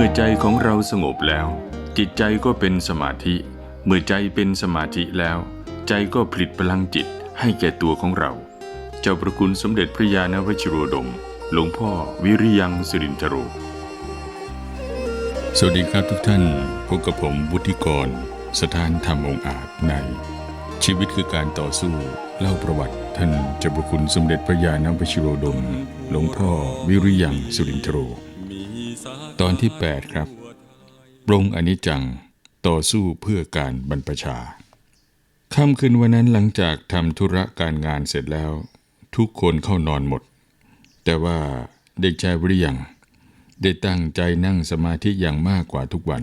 มื่อใจของเราสงบแล้ว จิตใจก็เป็นสมาธิ เมื่อใจเป็นสมาธิแล้ว ใจก็ผลิตพลังจิตให้แก่ตัวของเรา เจ้าประคุณสมเด็จพระยาณวชิโรดม หลวงพ่อวิริยังสิรินทโร สวัสดีครับทุกท่านพบกับผมวุฒิกร สถานธรรมองอาจใน ชีวิตคือการต่อสู้เล่าประวัติท่านเจ้าประคุณสมเด็จพระยาณวชิโรดม หลวงพ่อวิริยังสุรินทโร ตอนที่ 8 ครับ ปรงอนิจจัง ต่อสู้เพื่อการบรรพชา ค่ำคืนวันนั้นหลังจากทำธุระการงานเสร็จแล้ว ทุกคนเข้านอนหมด แต่ว่าเด็กชายวิริยัง ได้ตั้งใจนั่งสมาธิอย่างมากกว่าทุกวัน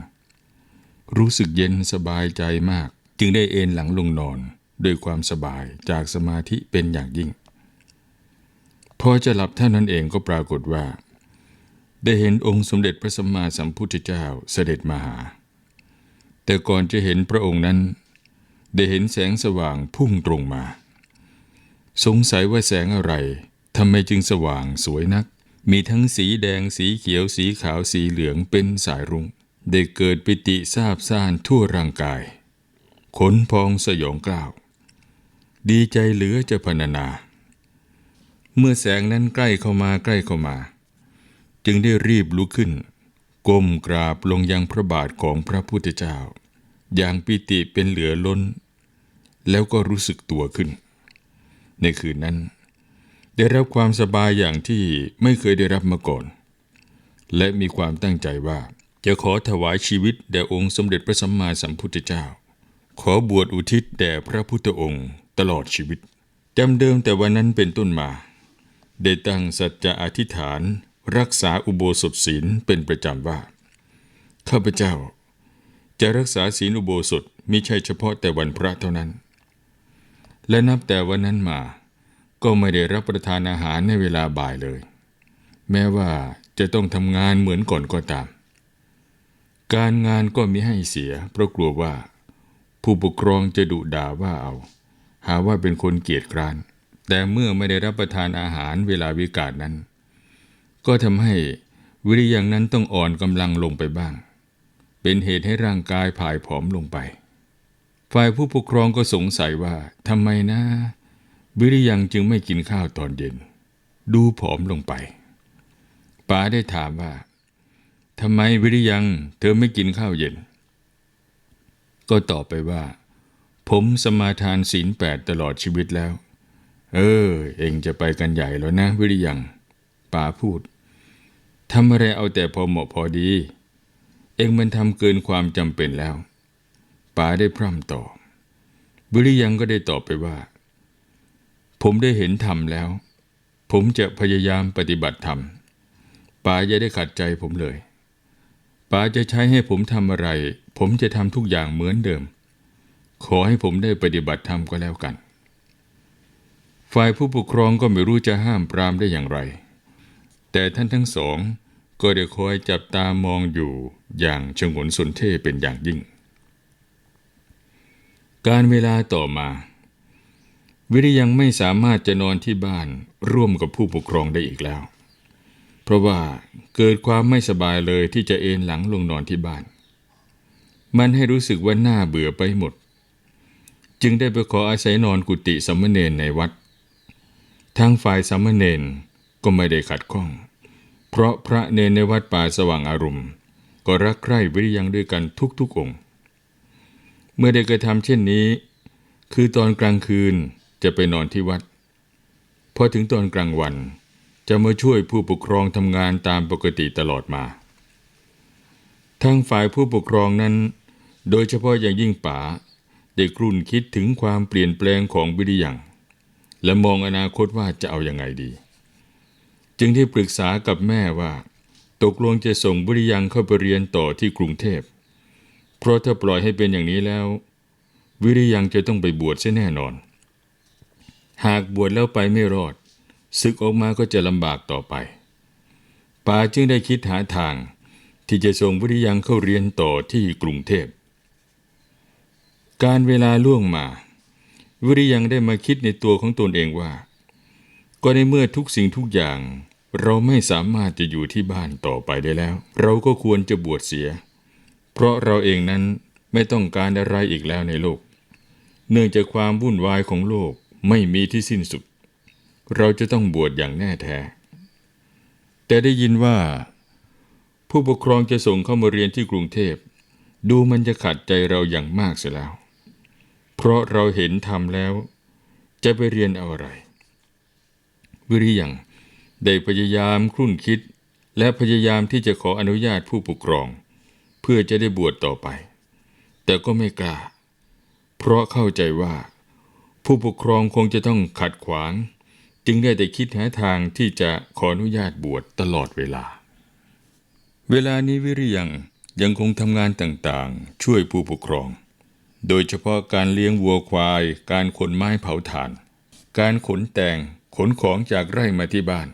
รู้สึกเย็นสบายใจมาก จึงได้เอนหลังลงนอนด้วยความสบายจากสมาธิเป็นอย่างยิ่ง พอจะหลับเท่านั้นเองก็ปรากฏว่า ได้เห็นองค์สมเด็จพระสัมมาสัมพุทธเจ้าเสด็จมาหา แต่ก่อนจะเห็นพระองค์นั้น ได้เห็นแสงสว่างพุ่งตรงมา สงสัยว่าแสงอะไรทำไมจึงสว่างสวยนัก มีทั้งสีแดงสีเขียวสีขาวสีเหลืองเป็นสายรุง้งได้เกิดปิติซาบซ่านทั่วร่างกาย ขนพองสยองกล้าวดีใจเหลือจะพรรณนา เมื่อแสงนั้นใกล้เข้ามาใกล้เข้ามา จึงได้รีบลุกขึ้น ก้มกราบลงยังพระบาทของพระพุทธเจ้า อย่างปิติเป็นเหลือล้น แล้วก็รู้สึกตัวขึ้น ในคืนนั้น ได้รับความสบายอย่างที่ไม่เคยได้รับมาก่อน และมีความตั้งใจว่าจะขอถวายชีวิตแด่องค์สมเด็จพระสัมมาสัมพุทธเจ้า ขอบวชอุทิศแด่พระพุทธองค์ตลอดชีวิตจำเดิมแต่วันนั้นเป็นต้นมา ได้ตั้งสัจจะอธิษฐาน รักษาอุโบสถศีลเป็นประจำว่า ข้าพเจ้า จะรักษาศีลอุโบสถมิใช่เฉพาะแต่วันพระเท่านั้น และนับแต่วันนั้นมา ก็ไม่ได้รับประทานอาหารในเวลาบ่ายเลย แม้ว่าจะต้องทำงานเหมือนก่อนก็ตาม การงานก็มิให้เสีย เพราะกลัวว่า ผู้ปกครองจะดุด่าว่าเอา หาว่าเป็นคนเกียจคร้าน แต่เมื่อไม่ได้รับประทานอาหารเวลาวิกาลนั้น ก็ทำให้วิริยังนั้นต้องอ่อนกำลังลงไปบ้าง เป็นเหตุให้ร่างกายผายผอมลงไป ฝ่ายผู้ปกครองก็สงสัยว่าทำไมนะวิริยังจึงไม่กินข้าวตอนเย็น ดูผอมลงไปป๋าได้ถามว่าทำไมวิริยังเธอไม่กินข้าวเย็น ก็ตอบไปว่า ผมสมาทานศีลแปดตลอดชีวิตแล้ว เออ เองจะไปกันใหญ่แล้วนะวิริยังป๋าพูด ทำอะไรเอาแต่พอเหมาะพอดี เองมันทำเกินความจำเป็นแล้วป๋าได้พร่ำตอวิริยังก็ได้ตอบไปว่า ผมได้เห็นธรรมแล้ว ผมจะพยายามปฏิบัติธรรมป๋าอย่าได้ขัดใจผมเลยป๋าจะใช้ให้ผมทำอะไร ผมจะทำทุกอย่างเหมือนเดิม ขอให้ผมได้ปฏิบัติธรรมก็แล้วกัน ฝ่ายผู้ปกครองก็ไม่รู้จะห้ามปรามได้อย่างไร แต่ท่านทั้งสองก็ได้คอยจับตามองอยู่อย่างชงนสนเท่เป็นอย่างยิ่ง การเวลาต่อมา วิริยังไม่สามารถจะนอนที่บ้านร่วมกับผู้ปกครองได้อีกแล้ว เพราะว่าเกิดความไม่สบายเลยที่จะเอนหลังลงนอนที่บ้าน มันให้รู้สึกว่าน่าเบื่อไปหมด จึงได้ไปขออาศัยนอนกุฏิสามเณรในวัด ทางฝ่ายสามเณร ก็ไม่ได้ขัดข้อง เพราะพระเนรในวัดป่าสว่างอารมณ์ ก็รักใคร่วิริยังด้วยกันทุกๆองค์ เมื่อได้กระทำเช่นนี้ คือตอนกลางคืนจะไปนอนที่วัด พอถึงตอนกลางวันจะมาช่วยผู้ปกครองทำงานตามปกติตลอดมาทางฝ่ายผู้ปกครองนั้น โดยเฉพาะอย่างยิ่งป๋าได้กรุ่นคิดถึงความเปลี่ยนแปลงของวิริยังและมองอนาคตว่าจะเอาอยัางไงดี จึงได้ปรึกษากับแม่ว่า ตกลงจะส่งวิริยังเข้าไปเรียนต่อที่กรุงเทพ เพราะถ้าปล่อยให้เป็นอย่างนี้แล้ว วิริยังจะต้องไปบวชเสียแน่นอน หากบวชแล้วไปไม่รอดศึกออกมาก็จะลำบากต่อไปป๋าจึงได้คิดหาทางที่จะส่งวิริยังเข้าเรียนต่อที่กรุงเทพ การเวลาล่วงมา วิริยังได้มาคิดในตัวของตนเองว่า ก็ในเมื่อทุกสิ่งทุกอย่าง เราไม่สามารถจะอยู่ที่บ้านต่อไปได้แล้ว เราก็ควรจะบวชเสีย เพราะเราเองนั้นไม่ต้องการอะไรอีกแล้วในโลก เนื่องจากความวุ่นวายของโลกไม่มีที่สิ้นสุด เราจะต้องบวชอย่างแน่แท้ แต่ได้ยินว่า ผู้ปกครองจะส่งเข้ามาเรียนที่กรุงเทพ ดูมันจะขัดใจเราอย่างมากเสียแล้ว เพราะเราเห็นทำแล้ว จะไปเรียนเอาอะไร วิริยังได้พยายามครุ่นคิด และพยายามที่จะขออนุญาตผู้ปกครอง เพื่อจะได้บวชต่อไป แต่ก็ไม่กล้า เพราะเข้าใจว่า ผู้ปกครองคงจะต้องขัดขวาง จึงได้แต่คิดหาทางที่จะขออนุญาตบวชตลอดเวลา เวลานี้วิริยังยังคงทำงานต่างๆ ช่วยผู้ปกครอง โดยเฉพาะการเลี้ยงวัวควาย การขนไม้เผาถ่าน การขนแต่ง ขนของจากไร่มาที่บ้าน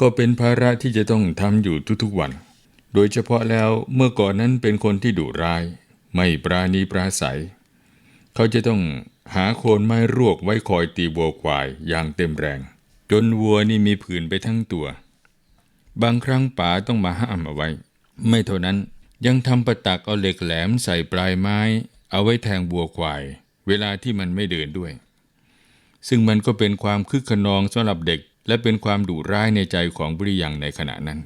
ก็เป็นภาระที่จะต้องทำอยู่ทุกๆวัน โดยเฉพาะแล้วเมื่อก่อนนั้นเป็นคนที่ดุร้าย ไม่ปราณีปราศัย เขาจะต้องหาโคนไม้รวกไว้คอยตีวัวควายอย่างเต็มแรง จนวัวนี่มีผื่นไปทั้งตัว บางครั้งป๋าต้องมาห้ามเอาไว้ ไม่เท่านั้นยังทำประตักเอาเหล็กแหลมใส่ปลายไม้ เอาไว้แทงวัวควาย เวลาที่มันไม่เดินด้วย ซึ่งมันก็เป็นความคึกขนองสำหรับเด็ก และเป็นความดุร้ายในใจของบุริยังในขณะนั้น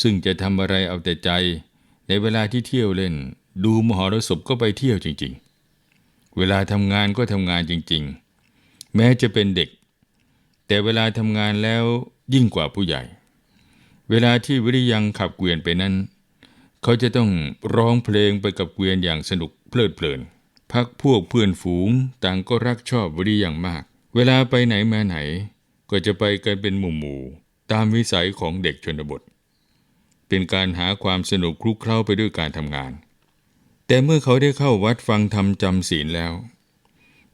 ซึ่งจะทำอะไรเอาแต่ใจ ในเวลาที่เที่ยวเล่น ดูมหรสพก็ไปเที่ยวจริง ๆ เวลาทำงานก็ทำงานจริง ๆ แม้จะเป็นเด็ก แต่เวลาทำงานแล้วยิ่งกว่าผู้ใหญ่ เวลาที่วิริยังขับเกวียนไปนั้น เขาจะต้องร้องเพลงไปกับเกวียนอย่างสนุกเพลิดเพลิน พักพวกเพื่อนฝูงต่างก็รักชอบวิริยังมาก เวลาไปไหนมาไหน ก็จะไปกันเป็นหมู่หมู่ตามวิสัยของเด็กชนบท เป็นการหาความสนุกคลุกเคล้าไปด้วยการทำงาน แต่เมื่อเขาได้เข้าวัดฟังธรรมจำศีลแล้ว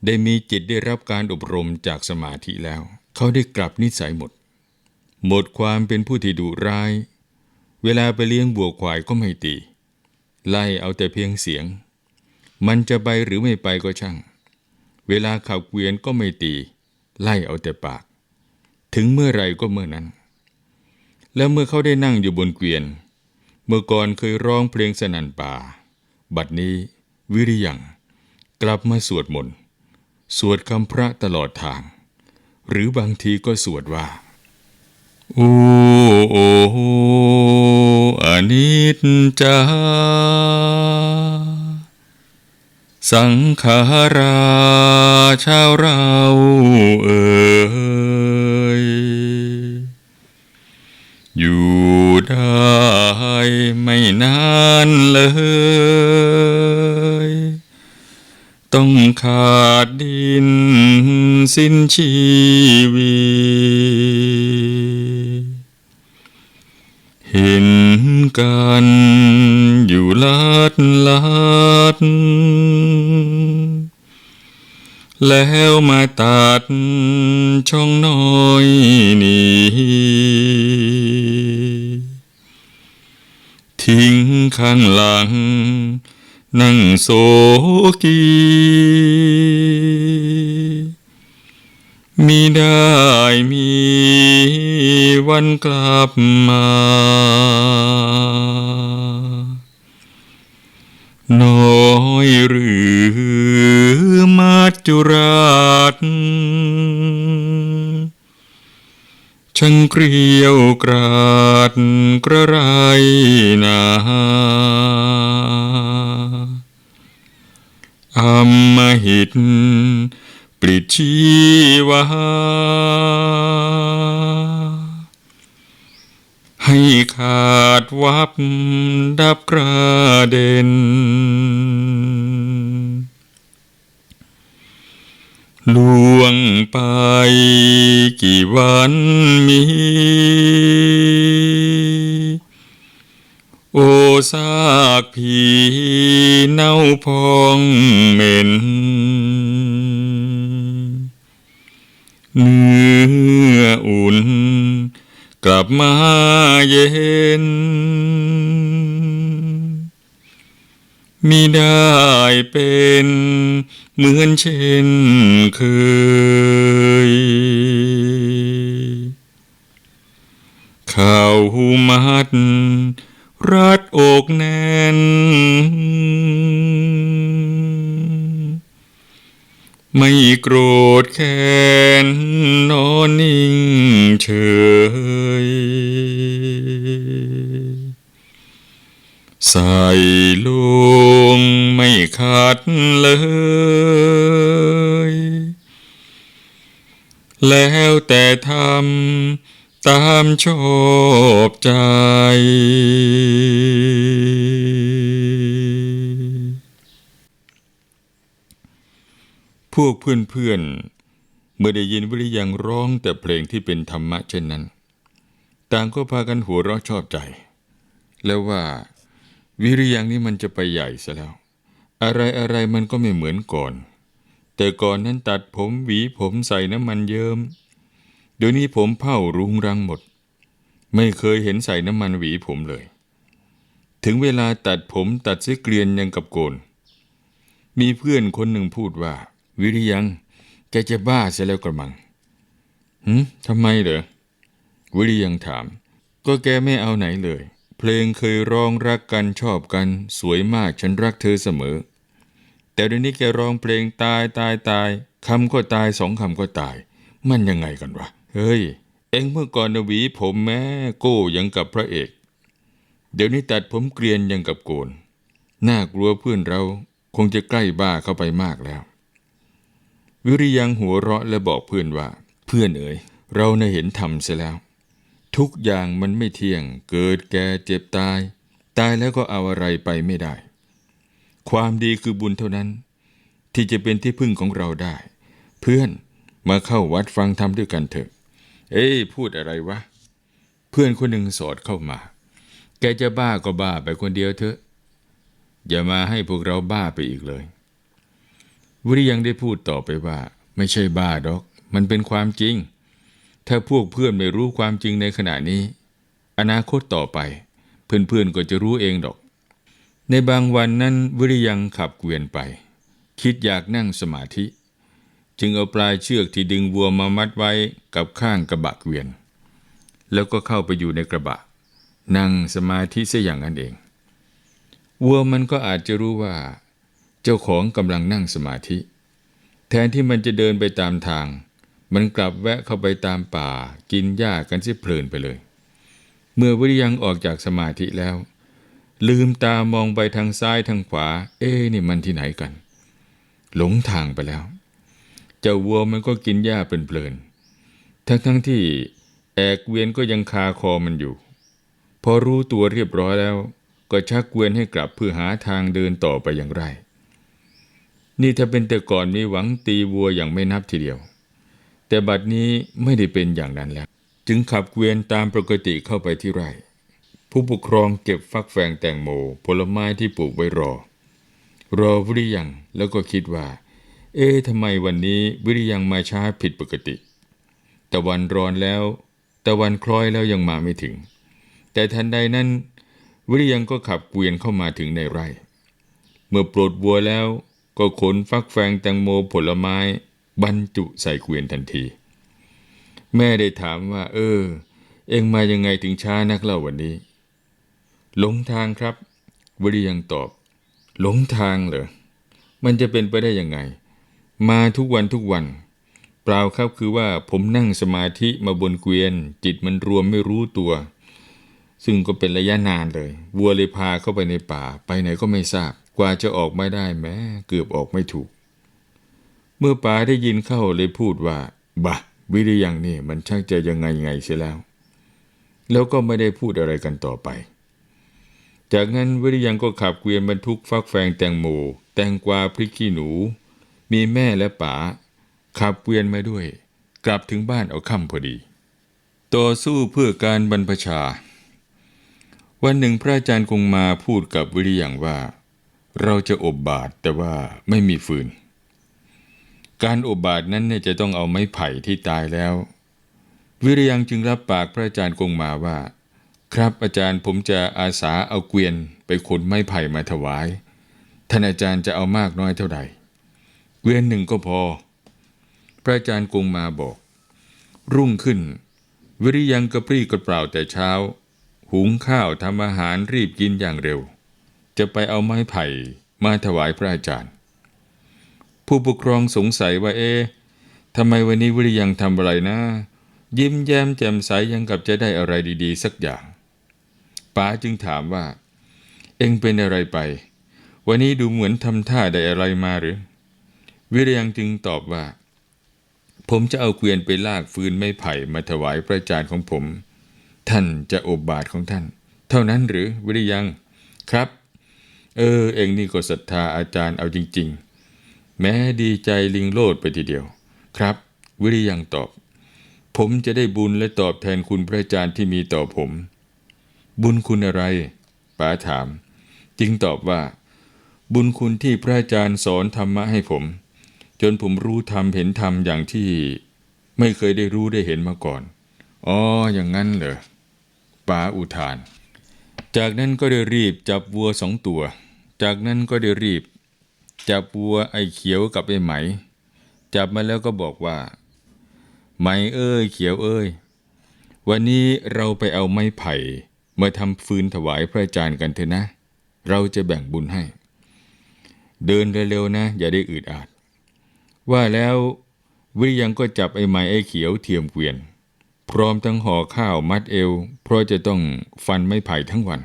ได้มีจิตได้รับการอบรมจากสมาธิแล้ว เขาได้กลับนิสัยหมด หมดความเป็นผู้ที่ดุร้าย เวลาไปเลี้ยงบัวควายก็ไม่ตี ไล่เอาแต่เพียงเสียง มันจะไปหรือไม่ไปก็ช่าง เวลาขับเกวียนก็ไม่ตี ไล่เอาแต่ปาก ถึงเมื่อไรก็เมื่อนั้น แล้วเมื่อเขาได้นั่งอยู่บนเกวียน เมื่อก่อนเคยร้องเพลงสนันป่า บัดนี้วิริยังกลับมาสวดมนต์สวดคำพระตลอดทาง หรือบางทีก็สวดว่าโอ้โอโหอนิจจา สังขาราชาวเราเอ่ยอยู่ได้ไม่นานเลย ต้องขาดดินสิ้นชีวิเห็นกันอยู่ลาดลาด แล้วมาตัดช่องน้อยนี้ทิ้งข้างหลัง นั่งโศกีมิได้มีวันกลับมา น้อยหรือ จุราชช่างเกลียวกราดกระไรนาอำมหิตปลิชีวาให้ขาดวับดับกระเด็น ล่วงไปกี่วันมี โอซากผีเน่าพองเหม็น เนื้ออุ่น กลับมาเย็นมิได้เป็นเหมือนเช่น คยข้าวมัดรัดอกแน่น ไม่โกรธแค้นนอนนิ่งเฉย ใส่ลงไม่ขาดเลย แล้วแต่ทำตามชอบใจ พวกเพื่อนๆเมื่อได้ยินวิริยังร้องแต่เพลงที่เป็นธรรมะเช่นนั้น ต่างก็พากันหัวเราะชอบใจ แล้วว่าวิริยังนี่มันจะไปใหญ่ซะแล้ว อะไรอะไรๆมันก็ไม่เหมือนก่อน แต่ก่อนนั้นตัดผมหวีผมใส่น้ำมันเยิม้มเดี๋ยวนี้ผมเผ่ารุงรังหมด ไม่เคยเห็นใส่น้ำมันหวีผมเลย ถึงเวลาตัดผมตัดเสียเกลียนยังกับโกน มีเพื่อนคนหนึ่งพูดว่า วิริยัง แกจะบ้าเสียแล้วกระมังหืมทำไมเหรอ วิริยังถาม ก็แกไม่เอาไหนเลย เพลงเคยร้องรักกันชอบกัน สวยมากฉันรักเธอเสมอ แต่เดี๋ยวนี้แกร้องเพลงตายตายตายคำก็ตายสองคำก็ตาย มันยังไงกันวะ เฮ้ย เอ็งเมื่อก่อนนวีผมแม่โก้ยังกับพระเอก เดี๋ยวนี้ตัดผมเกรียนยังกับโกน น่ากลัวเพื่อนเราคงจะใกล้บ้าเข้าไปมากแล้ว วิริยังหัวเราะและบอกเพื่อนว่า เพื่อนเอ๋ยเราน่ะเห็นธรรมเสียแล้ว ทุกอย่างมันไม่เที่ยง เกิดแก่เจ็บตาย ตายแล้วก็เอาอะไรไปไม่ได้ ความดีคือบุญเท่านั้น ที่จะเป็นที่พึ่งของเราได้ เพื่อนมาเข้าวัดฟังธรรมด้วยกันเถอะ เอ้ยพูดอะไรวะ เพื่อนคนหนึ่งสอดเข้ามา แกจะบ้าก็บ้าไปคนเดียวเถอะ อย่ามาให้พวกเราบ้าไปอีกเลย วิริยังได้พูดต่อไปว่า ไม่ใช่บ้าดอก มันเป็นความจริง ถ้าพวกเพื่อนไม่รู้ความจริงในขณะนี้ อนาคตต่อไป เพื่อนๆก็จะรู้เองดอก ในบางวันนั้นวิริยังขับเกวียนไป คิดอยากนั่งสมาธิ จึงเอาปลายเชือกที่ดึงวัวมามัดไว้กับข้างกระบะเกวียน แล้วก็เข้าไปอยู่ในกระบะ นั่งสมาธิเสียอย่างนั้นเอง วัวมันก็อาจจะรู้ว่า เจ้าของกำลังนั่งสมาธิ แทนที่มันจะเดินไปตามทาง มันกลับแวะเข้าไปตามป่า กินหญ้ากันเสียเพลินไปเลย เมื่อวิริยังออกจากสมาธิแล้ว ลืมตามองไปทางซ้ายทางขวา เอ๊นี่มันที่ไหนกัน หลงทางไปแล้ว เจ้าวัวมันก็กินหญ้าเพลินๆทั้งทั้งๆที่แอกเวียนก็ยังคาคอมันอยู่ พอรู้ตัวเรียบร้อยแล้ว ก็ชักเวียนให้กลับเพื่อหาทางเดินต่อไปอย่างไร นี่ถ้าเป็นแต่ก่อนมีหวังตีวัวอย่างไม่นับทีเดียว แต่บัดนี้ไม่ได้เป็นอย่างนั้นแล้ว จึงขับเกวียนตามปกติเข้าไปที่ไร่ ผู้ปกครองเก็บฟักแฟงแตงโม ผลไม้ที่ปลูกไว้รอ รอวิริยังแล้วก็คิดว่า เอ๊ะทำไมวันนี้วิริยังมาช้าผิดปกติตะวันร้อนแล้วตะวันคล้อยแล้วยังมาไม่ถึง แต่ทันใดนั้น วิริยังก็ขับเกวียนเข้ามาถึงในไร่ เมื่อปลดวัวแล้วก็ขนฟักแฟงแตงโมผลไม้ บรรจุใส่เกวียนทันที แม่ได้ถามว่า เออ เอ็งมายังไงถึงช้านักเล่าวันนี้ หลงทางครับวิริยังตอบ หลงทางเหรอ มันจะเป็นไปได้ยังไง มาทุกวันทุกวัน เปล่าครับคือว่าผมนั่งสมาธิมาบนเกวียน จิตมันรวมไม่รู้ตัว ซึ่งก็เป็นระยะนานเลย วัวเลยพาเข้าไปในป่า ไปไหนก็ไม่ทราบ กว่าจะออกไม่ได้แม้ เกือบออกไม่ถูก เมื่อป๋าได้ยินเข้าเลยพูดว่า บะ วิริยังนี่มันช่างจะยังไงไงเสียแล้ว แล้วก็ไม่ได้พูดอะไรกันต่อไป จากนั้นวิริยังก็ขับเกวียนบรรทุกฟักแฟงแตงโมแตงกวาพริกขี้หนู มีแม่และป๋าขับเกวียนมาด้วย กลับถึงบ้านเอาค่ำพอดี ต่อสู้เพื่อการบรรพชา วันหนึ่งพระอาจารย์คงมาพูดกับวิริยังว่า เราจะอบบาตรแต่ว่าไม่มีฟืน การอบบาตรนั้นเนี่ยจะต้องเอาไม้ไผ่ที่ตายแล้ว วิริยังจึงรับปากพระอาจารย์คงมาว่า ครับอาจารย์ผมจะอาสาเอาเกวียนไปขนไม้ไผ่มาถวาย ท่านอาจารย์จะเอามากน้อยเท่าใดเกวียนหนึ่งก็พอ พระอาจารย์คงมาบอก รุ่งขึ้น วิริยังกระปรี้กระเปร่าแต่เช้า หุงข้าวทำอาหารรีบกินอย่างเร็ว จะไปเอาไม้ไผ่มาถวายพระอาจารย์ ผู้ปกครองสงสัยว่าเอ๊ะทำไมวันนี้วิริยังทำอะไรนะ ยิ้มแย้มแจ่มใสยังกับจะได้อะไรดีๆ สักอย่าง ป๋าจึงถามว่า เอ็งเป็นอะไรไป วันนี้ดูเหมือนทำท่าได้อะไรมาหรือ วิริยังจึงตอบว่า ผมจะเอาเกวียนไปลากฟืนไม้ไผ่มาถวายพระอาจารย์ของผม ท่านจะอบบาทของท่าน เท่านั้นหรือวิริยังครับ เออ เองนี่ก็ศรัทธาอาจารย์เอาจริง ๆ แม้ดีใจลิงโลดไปทีเดียว ครับ วิริยังตอบผมจะได้บุญและตอบแทนคุณพระอาจารย์ที่มีต่อผม บุญคุณอะไรป๋าถาม จึงตอบว่า บุญคุณที่พระอาจารย์สอนธรรมะให้ผม จนผมรู้ธรรมเห็นธรรมอย่างที่ไม่เคยได้รู้ได้เห็นมาก่อน อ๋อ อย่างนั้นเหรอป๋าอุทาน จากนั้นก็ได้รีบจับวัวสองตัว จากนั้นก็ได้รีบ จับวัวไอ้เขียวกับไอ้ไหม จับมาแล้วก็บอกว่า ไหมเอ้ยเขียวเอ้ย วันนี้เราไปเอาไม้ไผ่ มาทำฟืนถวายพระอาจารย์กันเถอะนะ เราจะแบ่งบุญให้ เดินเร็วๆนะ อย่าได้อืดอาด ว่าแล้ววิริยังก็จับไอ้ไม้ไอ้เขียวเทียมเกวียน พร้อมทั้งห่อข้าวมัดเอว เพราะจะต้องฟันไม้ไผ่ทั้งวัน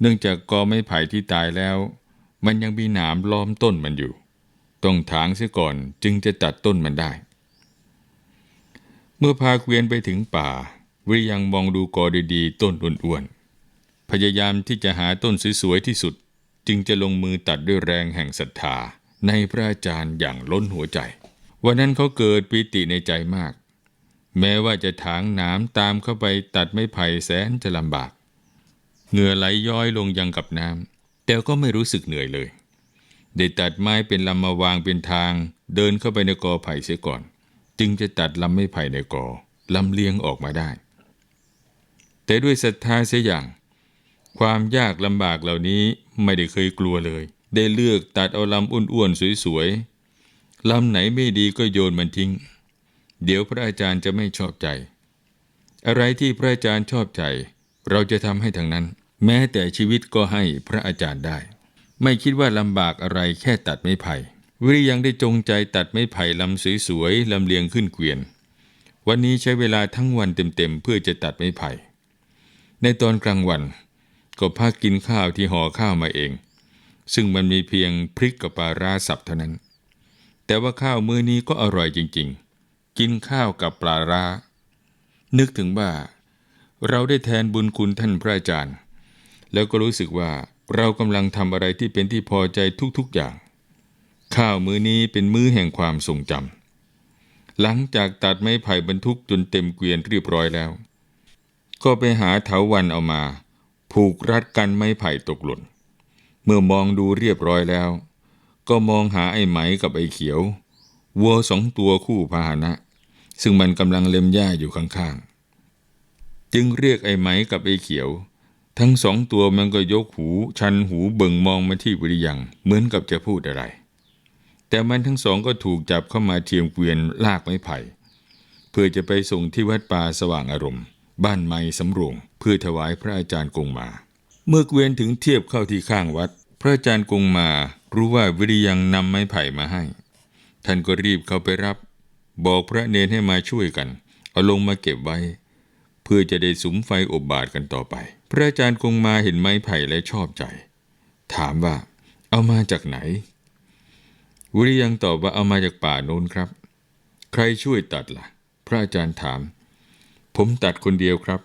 เนื่องจากกอไม้ไผ่ที่ตายแล้ว มันยังมีหนามล้อมต้นมันอยู่ ต้องถางเสียก่อนจึงจะตัดต้นมันได้ เมื่อพาเกวียนไปถึงป่าวิริยังมองดูกอดีๆต้นอ้วน พยายามที่จะหาต้นสวยๆที่สุด จึงจะลงมือตัดด้วยแรงแห่งศรัทธา ในพระอาจารย์อย่างล้นหัวใจ วันนั้นเขาเกิดปีติในใจมาก แม้ว่าจะถางนามตามเข้าไปตัดไม้ไผ่แสนจะลำบาก เหงื่อไหลย้อยลงยังกับน้ำแต่ก็ไม่รู้สึกเหนื่อยเลย ได้ตัดไม้เป็นลำมาวางเป็นทาง เดินเข้าไปในกอไผ่เสียก่อน จึงจะตัดลำไม้ไผ่ในกอลำเลียงออกมาได้ แต่ด้วยศรัทธาเสียอย่าง ความยากลำบากเหล่านี้ไม่ได้เคยกลัวเลย ได้เลือกตัดเอาลำอ้วนๆสวยๆลำไหนไม่ดีก็โยนมันทิ้ง เดี๋ยวพระอาจารย์จะไม่ชอบใจ อะไรที่พระอาจารย์ชอบใจ เราจะทำให้ทั้งนั้น แม้แต่ชีวิตก็ให้พระอาจารย์ได้ ไม่คิดว่าลำบากอะไรแค่ตัดไม้ไผ่วิริยังได้จงใจตัดไม้ไผ่ลำสวยๆลำเลียงขึ้นเกวียน วันนี้ใช้เวลาทั้งวันเต็มๆเพื่อจะตัดไม้ไผ่ในตอนกลางวัน ก็พักกินข้าวที่ห่อข้าวมาเอง ซึ่งมันมีเพียงพริกกับปลาร้าสับเท่านั้น แต่ว่าข้าวมื้อนี้ก็อร่อยจริง ๆ กินข้าวกับปลาร้า นึกถึงว่า เราได้แทนบุญคุณท่านพระอาจารย์ แล้วก็รู้สึกว่าเรากำลังทำอะไรที่เป็นที่พอใจทุกๆอย่าง ข้าวมื้อนี้เป็นมื้อแห่งความทรงจำหลังจากตัดไม้ไผ่บรรทุกจนเต็มเกวียนเรียบร้อยแล้ว ก็ไปหาเถาวันเอามา ผูกรัดกันไม้ไผ่ตกหล่น เมื่อมองดูเรียบร้อยแล้ว ก็มองหาไอ้ไหมกับไอ้เขียว วัวสองตัวคู่พาหนะ ซึ่งมันกำลังเล็มหญ้าอยู่ข้างๆ จึงเรียกไอ้ไหมกับไอ้เขียว ทั้งสองตัวมันก็ยกหูชันหูเบิ่งมองมาที่วิริยังเหมือนกับจะพูดอะไร แต่มันทั้งสองก็ถูกจับเข้ามาเทียมเกวียนลากไม้ไผ่ เพื่อจะไปส่งที่วัดป่าสว่างอารมณ์ บ้านไม้สำโรงเพื่อถวายพระอาจารย์กงมา เมื่อเกวียนถึงเทียบเข้าที่ข้างวัด พระอาจารย์กงมารู้ว่าวิริยังนำไม้ไผ่มาให้ ท่านก็รีบเข้าไปรับ บอกพระเนนให้มาช่วยกัน เอาลงมาเก็บไว้ เพื่อจะได้สุมไฟอบบาทกันต่อไป พระอาจารย์คงมาเห็นไม้ไผ่และชอบใจ ถามว่า เอามาจากไหน วิริยังตอบว่าเอามาจากป่าโน้นครับ ใครช่วยตัดล่ะ พระอาจารย์ถาม ผมตัดคนเดียวครับ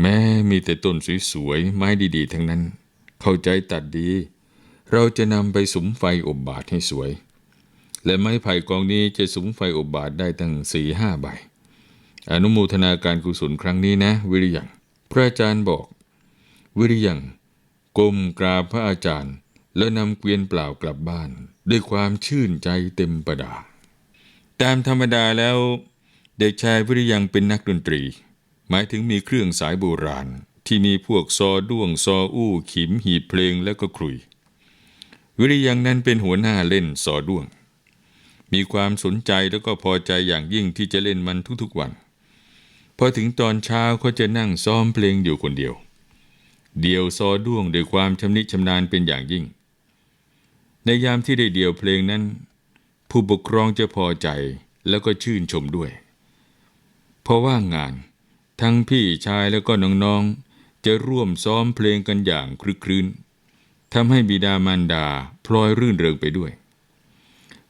แม้มีแต่ต้นสวยๆไม้ดีๆ ทั้งนั้น เข้าใจตัดดี เราจะนำไปสุมไฟอบบาทให้สวย และไม้ไผ่กองนี้จะสุมไฟอบบาทได้ตั้งสี่ห้าใบ อนุโมทนาการกุศลครั้งนี้นะ วิริยัง พระอาจารย์บอก วิริยังก้มกราบพระอาจารย์ แล้วนำเกวียนเปล่ากลับบ้าน ด้วยความชื่นใจเต็มประดา ตามธรรมดาแล้ว เด็กชายวิริยังเป็นนักดนตรี หมายถึงมีเครื่องสายโบราณ ที่มีพวกซอด้วงซออู้ขิมหีเพลงแล้วก็ครุย วิริยังนั้นเป็นหัวหน้าเล่นซอด้วง มีความสนใจแล้วก็พอใจอย่างยิ่งที่จะเล่นมันทุกๆวันพอถึงตอนเช้าเขาจะนั่งซ้อมเพลงอยู่คนเดียว เดี่ยวซอด้วงด้วยความชำนิชำนาญเป็นอย่างยิ่ง ในยามที่ได้เดี่ยวเพลงนั้น ผู้ปกครองจะพอใจแล้วก็ชื่นชมด้วย พราะว่างงาน ทั้งพี่ชายแล้วก็น้องๆ จะร่วมซ้อมเพลงกันอย่างคลึกครื้นทำให้บิดามารดาพลอยรื่นเริงไปด้วย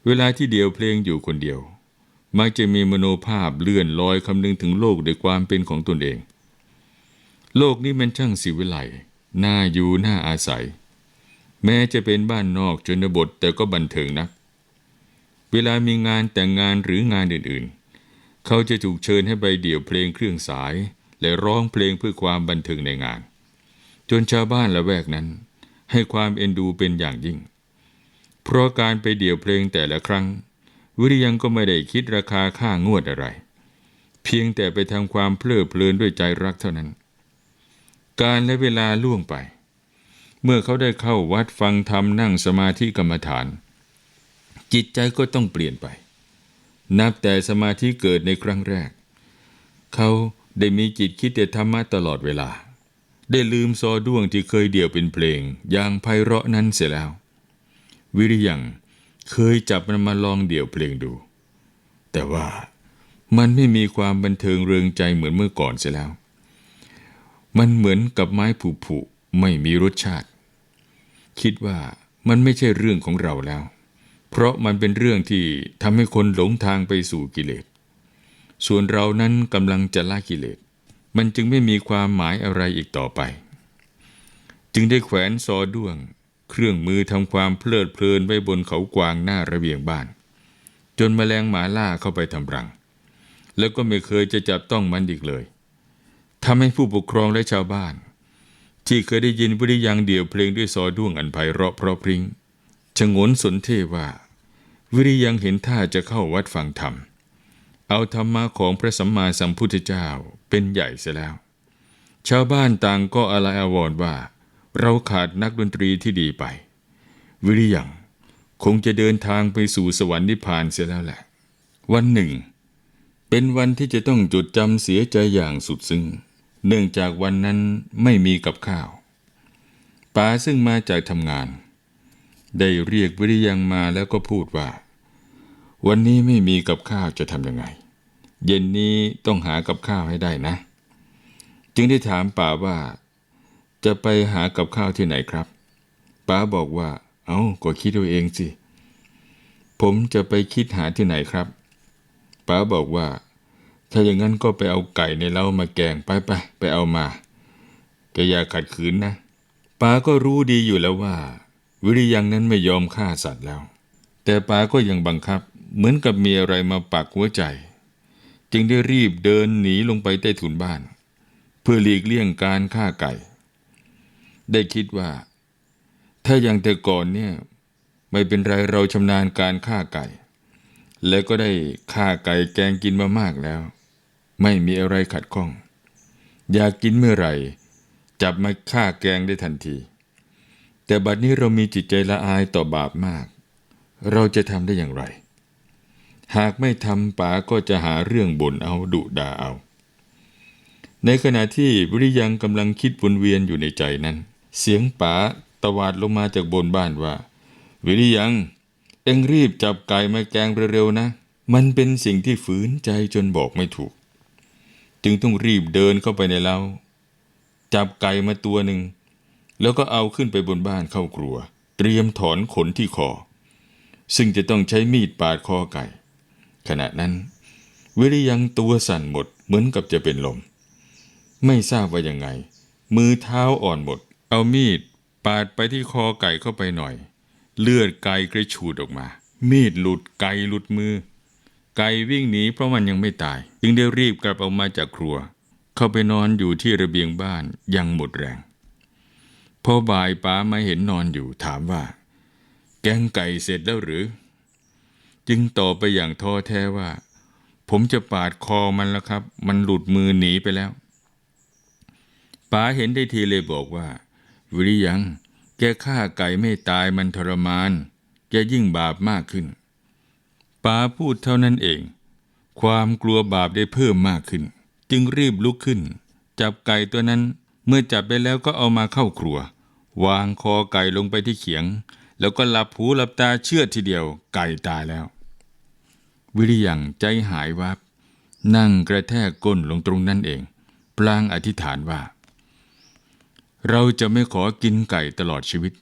เวลาที่เดียวเพลงอยู่คนเดียว มักจะมีมโนภาพเลื่อนลอยคำนึงถึงโลกด้วยความเป็นของตนเอง โลกนี้มันช่างสิวิไลน่าอยู่น่าอาศัย แม้จะเป็นบ้านนอกชนบทแต่ก็บันเทิงนัก เวลามีงานแต่งงานหรืองานอื่นๆ เขาจะถูกเชิญให้ไปเดี่ยวเพลงเครื่องสาย และร้องเพลงเพื่อความบันเทิงในงาน จนชาวบ้านละแวกนั้น ให้ความเอ็นดูเป็นอย่างยิ่ง เพราะการไปเดี่ยวเพลงแต่ละครั้ง วิริยังก็ไม่ได้คิดราคาค่างวดอะไร เพียงแต่ไปทำความเพลิดเพลินด้วยใจรักเท่านั้น การและเวลาล่วงไป เมื่อเขาได้เข้าวัดฟังธรรมนั่งสมาธิกรรมฐาน จิตใจก็ต้องเปลี่ยนไป นับแต่สมาธิเกิดในครั้งแรก เขาได้มีจิตคิดแต่ธรรมะตลอดเวลา ได้ลืมซอด้วงที่เคยเดี่ยวเป็นเพลง อย่างไพเราะนั้นเสียแล้ว วิริยังเคยจับมันมาลองเดี่ยวเพลงดู แต่ว่ามันไม่มีความบันเทิงเริงใจเหมือนเมื่อก่อนเสียแล้ว มันเหมือนกับไม้ผุผุไม่มีรสชาติ คิดว่ามันไม่ใช่เรื่องของเราแล้ว เพราะมันเป็นเรื่องที่ทำให้คนหลงทางไปสู่กิเลส ส่วนเรานั้นกำลังจะละกิเลส มันจึงไม่มีความหมายอะไรอีกต่อไป จึงได้แขวนซอด้วง เครื่องมือทำความเพลิดเพลินไว้บนเขากวางหน้าระเบียงบ้าน จนแมลงหมาล่าเข้าไปทำรัง แล้วก็ไม่เคยจะจับต้องมันอีกเลยทำให้ผู้ปกครองและชาวบ้าน ที่เคยได้ยินวิริยังเดี่ยวเพลงด้วยซอด้วงอันไพเราะเพราะพริง้ง ชงนสนเทว่า วิริยังเห็นท่าจะเข้าวัดฟังธรรม เอาธรรมะของพระสัมมาสัมพุทธเจ้าเป็นใหญ่เสียแล้ว ชาวบ้านต่างก็อาลัยอาวรณ์ว่า เราขาดนักดนตรีที่ดีไป วิริยังคงจะเดินทางไปสู่สวรรค์นิพพานเสียแล้วแหละ วันหนึ่ง เป็นวันที่จะต้องจดจำเสียใจอย่างสุดซึ้งเนื่องจากวันนั้นไม่มีกับข้าวป๋าซึ่งมาจากทำงาน ได้เรียกวิริยังมาแล้วก็พูดว่า วันนี้ไม่มีกับข้าวจะทำยังไง เย็นนี้ต้องหากับข้าวให้ได้นะ จึงได้ถามป๋าว่า จะไปหากับข้าวที่ไหนครับป๋าบอกว่า เอา้าก็คิดเอาเองสิ ผมจะไปคิดหาที่ไหนครับป๋าบอกว่า ถ้าอย่างนั้นก็ไปเอาไก่ในเล้ามาแกงไปไปไปเอามาแกอย่าขัดขืนนะป๋าก็รู้ดีอยู่แล้วว่า วิริยังนั้นไม่ยอมฆ่าสัตว์แล้ว แต่ป๋าก็ยังบังคับ เหมือนกับมีอะไรมาปักหัวใจ จึงได้รีบเดินหนีลงไปใต้ถุนบ้าน เพื่อหลีกเลี่ยงการฆ่าไก่ ได้คิดว่า ถ้าอย่างแต่ก่อนเนี่ยไม่เป็นไรเราชำนาญการฆ่าไก่ และก็ได้ฆ่าไก่แกงกินมามากแล้ว ไม่มีอะไรขัดข้อง อยากกินเมื่อไหร่ จับมาฆ่าแกงได้ทันที แต่บัดนี้เรามีจิตใจละอายต่อบาปมาก เราจะทำได้อย่างไร หากไม่ทำป๋าก็จะหาเรื่องบ่นเอาดุด่าเอา ในขณะที่วิริยังกำลังคิดวนเวียนอยู่ในใจนั้น เสียงป๋าตวาดลงมาจากบนบ้านว่า วิริยัง เอ็งรีบจับไก่มาแกงเร็วๆนะ มันเป็นสิ่งที่ฝืนใจจนบอกไม่ถูก จึงต้องรีบเดินเข้าไปในเล้าจับไก่มาตัวหนึ่ง แล้วก็เอาขึ้นไปบนบ้านเข้าครัว เตรียมถอนขนที่คอ ซึ่งจะต้องใช้มีดปาดคอไก่ ขณะนั้น วิริยังตัวสั่นหมดเหมือนกับจะเป็นลม ไม่ทราบว่ายังไง มือเท้าอ่อนหมด เอามีดปาดไปที่คอไก่เข้าไปหน่อย เลือดไก่กระฉูดออกมา มีดหลุดไก่หลุดมือ ไก่วิ่งหนีเพราะมันยังไม่ตาย จึงได้รีบกลับออกมาจากครัว เข้าไปนอนอยู่ที่ระเบียงบ้านยังหมดแรง พอบ่ายป้ามาเห็นนอนอยู่ถามว่า แกงไก่เสร็จแล้วหรือ จึงตอบไปอย่างท้อแท้ว่า ผมจะปาดคอมันแล้วครับ มันหลุดมือหนีไปแล้วป๋าเห็นได้ทีเลยบอกว่า วิริยัง แกฆ่าไก่ไม่ตายมันทรมาน แกยิ่งบาปมากขึ้นป๋าพูดเท่านั้นเอง ความกลัวบาปได้เพิ่มมากขึ้น จึงรีบลุกขึ้น จับไก่ตัวนั้น เมื่อจับได้แล้วก็เอามาเข้าครัว วางคอไก่ลงไปที่เขียง แล้วก็หลับหูหลับตาเชื่อทีเดียวไก่ตายแล้ว วิริยังใจหายวับ นั่งกระแทกก้นลงตรงนั้นเอง ปลางอธิษฐานว่า เราจะไม่ขอกินไก่ตลอดชีวิต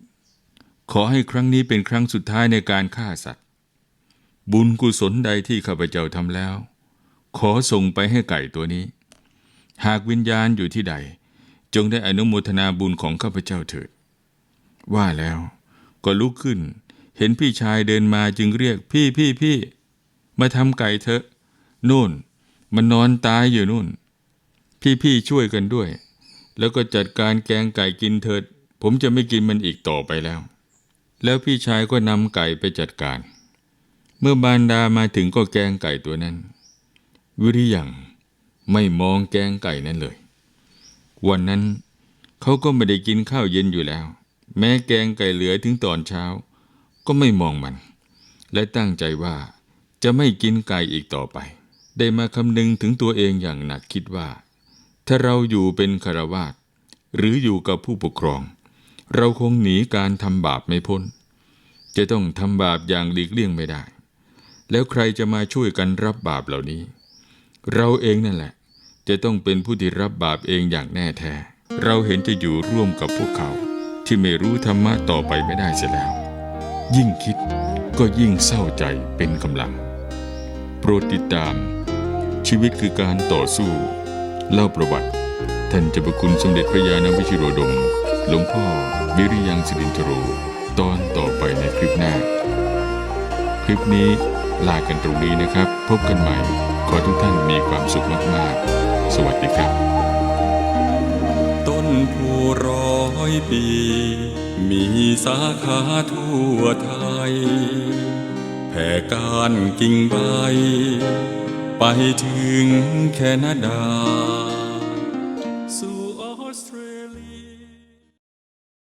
ขอให้ครั้งนี้เป็นครั้งสุดท้ายในการฆ่าสัตว์ บุญกุศลใดที่ข้าพเจ้าทำแล้ว ขอส่งไปให้ไก่ตัวนี้ หากวิญญาณอยู่ที่ใด จงได้อนุโมทนาบุญของข้าพเจ้าเถิด ว่าแล้วก็ลุกขึ้น เห็นพี่ชายเดินมาจึงเรียกพี่พี่พี่มาทำไก่เถอะนู่น มันนอนตายอยู่นู่น พี่พี่ช่วยกันด้วย แล้วก็จัดการแกงไก่กินเถิด ผมจะไม่กินมันอีกต่อไปแล้ว แล้วพี่ชายก็นำไก่ไปจัดการ เมื่อบานดามาถึงก็แกงไก่ตัวนั้น วิริยังไม่มองแกงไก่นั้นเลย วันนั้นเขาก็ไม่ได้กินข้าวเย็นอยู่แล้ว แม้แกงไก่เหลือถึงตอนเช้า ก็ไม่มองมัน และตั้งใจว่าจะไม่กินไก่อีกต่อไป ได้มาคำนึงถึงตัวเองอย่างหนักคิดว่า ถ้าเราอยู่เป็นคารวาสหรืออยู่กับผู้ปกครอง เราคงหนีการทำบาปไม่พ้น จะต้องทำบาปอย่างหลีกเลี่ยงไม่ได้ แล้วใครจะมาช่วยกันรับบาปเหล่านี้ เราเองนั่นแหละ จะต้องเป็นผู้ที่รับบาปเองอย่างแน่แท้ เราเห็นจะอยู่ร่วมกับพวกเขา ที่ไม่รู้ธรรมะต่อไปไม่ได้เสียแล้ว ยิ่งคิดก็ยิ่งเศร้าใจเป็นกำลัง โปรดติดตาม ชีวิตคือการต่อสู้ เล่าประวัติ ท่านเจ้าประคุณสมเด็จพระยาณวิชิโรดม หลวงพ่อวิริยังสิรินทโรตอนต่อไปในคลิปหน้า คลิปนี้ลากันตรงนี้นะครับ พบกันใหม่ ขอทุกท่านมีความสุขมาก ๆ สวัสดีครับ ต้นผู้ร้อยปี มีสาขาทั่วไทย แผ่การกิ่งใบ ไปถึงแคนาดา